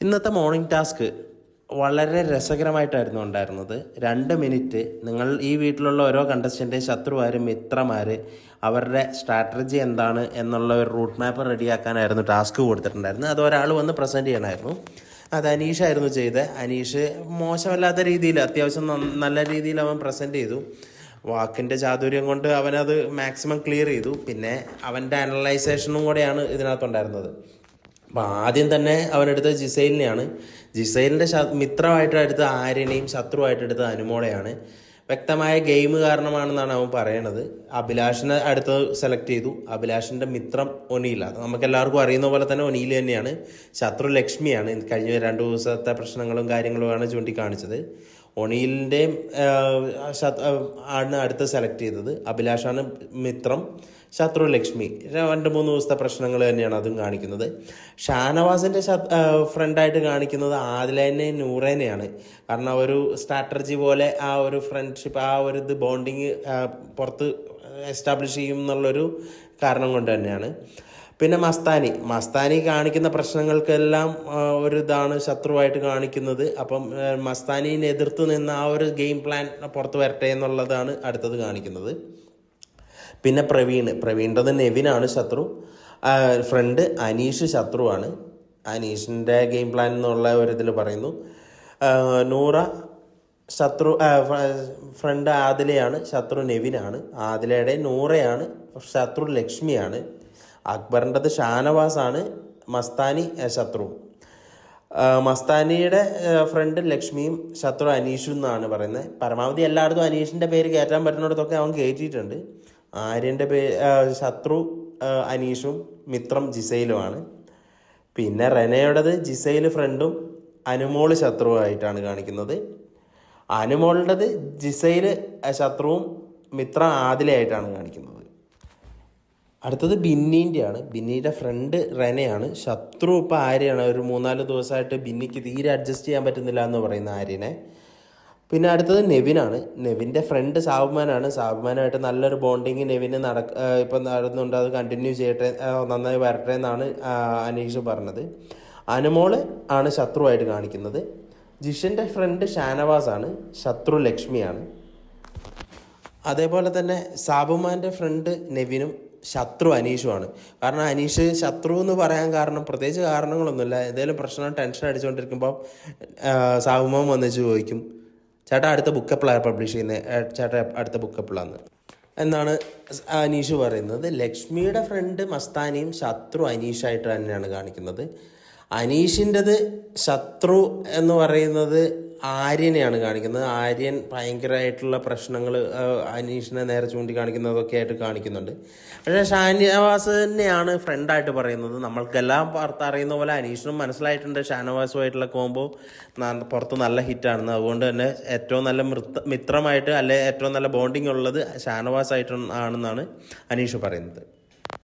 ഇന്നത്തെ morning task വളരെ രസകരമായിട്ടായിരുന്നു ഉണ്ടായിരുന്നത്. രണ്ട് മിനിറ്റ് നിങ്ങൾ ഈ വീട്ടിലുള്ള ഓരോ കണ്ടസ്റ്റന്റ് ശത്രുവാര് മിത്രമാർ അവരുടെ സ്ട്രാറ്റജി എന്താണ് എന്നുള്ള ഒരു റൂട്ട് മാപ്പ് റെഡിയാക്കാനായിരുന്നു ടാസ്ക് കൊടുത്തിട്ടുണ്ടായിരുന്നത്. അത് ഒരാൾ വന്ന് പ്രസന്റ് ചെയ്യണമായിരുന്നു. അത് അനീഷായിരുന്നു ചെയ്തത്. അനീഷ് മോശമല്ലാത്ത രീതിയിൽ അത്യാവശ്യം നല്ല രീതിയിൽ അവൻ പ്രസന്റ് ചെയ്തു. വാക്കിന്റെ ചാതുര്യം കൊണ്ട് അവനത് മാക്സിമം ക്ലിയർ ചെയ്തു. പിന്നെ അവന്റെ അനലൈസേഷനും കൂടെയാണ് ഇതിനകത്തുണ്ടായിരുന്നത്. അപ്പം ആദ്യം തന്നെ അവനെടുത്തത് ജിസൈലിനെയാണ്. ജിസൈലിന്റെ ശ- മിത്രമായിട്ട് എടുത്ത ആര്യനെയും ശത്രുവായിട്ട് എടുത്ത അനുമോളെയാണ്. വ്യക്തമായ ഗെയിം കാരണമാണെന്നാണ് അവൻ പറയണത്. അഭിലാഷിനെ അടുത്ത് സെലക്ട് ചെയ്തു. അഭിലാഷിന്റെ മിത്രം ഒനീൽ അത് നമുക്ക് എല്ലാവർക്കും അറിയുന്ന പോലെ തന്നെ ഒനീൽ തന്നെയാണ്. ശത്രു ലക്ഷ്മിയാണ്. കഴിഞ്ഞ രണ്ട് ദിവസത്തെ പ്രശ്നങ്ങളും കാര്യങ്ങളുമാണ് ചൂണ്ടിക്കാണിച്ചത്. ഒണീലിന്റെയും ആണ് അടുത്ത് സെലക്ട് ചെയ്തത്. അഭിലാഷാണ് മിത്രം. ശത്രു ലക്ഷ്മി. രണ്ട് മൂന്ന് ദിവസത്തെ പ്രശ്നങ്ങൾ തന്നെയാണ് അതും കാണിക്കുന്നത്. ഷാനവാസിന്റെ ഫ്രണ്ടായിട്ട് കാണിക്കുന്നത് ആദിലേനെ നൂറേനെയാണ്. കാരണം ഒരു സ്ട്രാറ്റജി പോലെ ആ ഒരു ഫ്രണ്ട്ഷിപ്പ് ആ ഒരു ഇത് ബോണ്ടിങ് പുറത്ത് എസ്റ്റാബ്ലിഷ് ചെയ്യും എന്നുള്ളൊരു കാരണം കൊണ്ട് തന്നെയാണ്. പിന്നെ മസ്താനി. മസ്താനി കാണിക്കുന്ന പ്രശ്നങ്ങൾക്കെല്ലാം ഒരു ഇതാണ് ശത്രുവായിട്ട് കാണിക്കുന്നത്. അപ്പം മസ്താനിനെ എതിർത്ത് നിന്ന് ആ ഒരു ഗെയിം പ്ലാൻ പുറത്ത് വരട്ടെ എന്നുള്ളതാണ് അടുത്തത് കാണിക്കുന്നത്. പിന്നെ പ്രവീൺ പ്രവീണിന്റെത് നെവിനാണ് ശത്രു. ഫ്രണ്ട് അനീഷ് ശത്രുവാണ്. അനീഷിന്റെ ഗെയിം പ്ലാൻ എന്നുള്ള ഒരു ഇതിൽ പറയുന്നു. നൂറ ശത്രു ഫ്രണ്ട് ആദിലയാണ്. ശത്രു നെവിനാണ്. ആദിലയുടെ നൂറയാണ്. ശത്രു ലക്ഷ്മിയാണ്. അക്ബറിന്റെത് ഷാനവാസാണ് മസ്താനി ശത്രു. മസ്താനിയുടെ ഫ്രണ്ട് ലക്ഷ്മിയും ശത്രു അനീഷും എന്നാണ് പറയുന്നത്. പരമാവധി എല്ലായിടത്തും അനീഷിന്റെ പേര് കയറ്റാൻ പറ്റുന്നിടത്തൊക്കെ അവൻ കയറ്റിയിട്ടുണ്ട് ആര്യന്റെ പേ ശത്രു അനീഷും മിത്രം ജിസയിലുമാണ് പിന്നെ റെനയുടേത് ജിസയിൽ ഫ്രണ്ടും അനുമോൾ ശത്രുവായിട്ടാണ് കാണിക്കുന്നത്. അനുമോളുടേത് ജിസയിൽ ശത്രുവും മിത്ര ആദിലയായിട്ടാണ് കാണിക്കുന്നത്. അടുത്തത് ബിന്നീന്റെയാണ് ബിന്നിയുടെ ഫ്രണ്ട് റെനയാണ്. ശത്രു ഇപ്പോൾ ആര്യയാണ്. ഒരു മൂന്നാൽ ദിവസമായിട്ട് ബിന്നിക്ക് തീരെ അഡ്ജസ്റ്റ് ചെയ്യാൻ പറ്റുന്നില്ല എന്ന് പറയുന്ന ആര്യനെ. പിന്നെ അടുത്തത് നെവിനാണ്. നെവിന്റെ ഫ്രണ്ട് സാബുമാനാണ്. സാബുമാനായിട്ട് നല്ലൊരു ബോണ്ടിങ് നെവിന് നടക്ക ഇപ്പം നടന്നുണ്ട്. അത് കണ്ടിന്യൂ ചെയ്യട്ടെ നന്നായി വരട്ടെ എന്നാണ് അനീഷ് പറഞ്ഞത്. അനുമോൾ ആണ് ശത്രുവായിട്ട് കാണിക്കുന്നത്. ജിഷന്റെ ഫ്രണ്ട് ഷാനവാസാണ്. ആണ് ശത്രു ലക്ഷ്മിയാണ്. അതേപോലെ തന്നെ സാബുമാന്റെ ഫ്രണ്ട് നെവിനും ശത്രു അനീഷുമാണ് കാരണം അനീഷ് ശത്രു എന്ന് പറയാൻ കാരണം പ്രത്യേകിച്ച് കാരണങ്ങളൊന്നുമില്ല. എന്തെങ്കിലും പ്രശ്നം ടെൻഷൻ അടിച്ചുകൊണ്ടിരിക്കുമ്പോൾ സാവുമോൻ വന്നിച്ച് ചോദിക്കും ചേട്ടാ അടുത്ത ബുക്ക് എപ്പോഴാണ് പബ്ലിഷ് ചെയ്യുന്നത് ചേട്ടാ അടുത്ത ബുക്ക് എപ്പോഴാന്ന് എന്നാണ് അനീഷ് പറയുന്നത്. ലക്ഷ്മിയുടെ ഫ്രണ്ട് മസ്താനിയും ശത്രു അനീഷായിട്ട് തന്നെയാണ് കാണിക്കുന്നത്. അനീഷിന്റെത് ശത്രു എന്ന് പറയുന്നത് ആര്യനെയാണ് കാണിക്കുന്നത്. ആര്യൻ ഭയങ്കരമായിട്ടുള്ള പ്രശ്നങ്ങൾ അനീഷിനെ നേരെ ചൂണ്ടിക്കാണിക്കുന്നതൊക്കെ ആയിട്ട് കാണിക്കുന്നുണ്ട്. പക്ഷേ ഷാനവാസ് തന്നെയാണ് ഫ്രണ്ടായിട്ട് പറയുന്നത്. നമ്മൾക്കെല്ലാം പുറത്ത് അറിയുന്ന പോലെ അനീഷിനും മനസ്സിലായിട്ടുണ്ട് ഷാനവാസുമായിട്ടുള്ള കോമ്പോ പുറത്ത് നല്ല ഹിറ്റാണെന്ന് അതുകൊണ്ട് തന്നെ ഏറ്റവും നല്ല മൃത്ത മിത്രമായിട്ട് അല്ലെ ഏറ്റവും നല്ല ബോണ്ടിങ് ഉള്ളത് ഷാനവാസ് ആയിട്ട് ആണെന്നാണ് അനീഷ് പറയുന്നത്.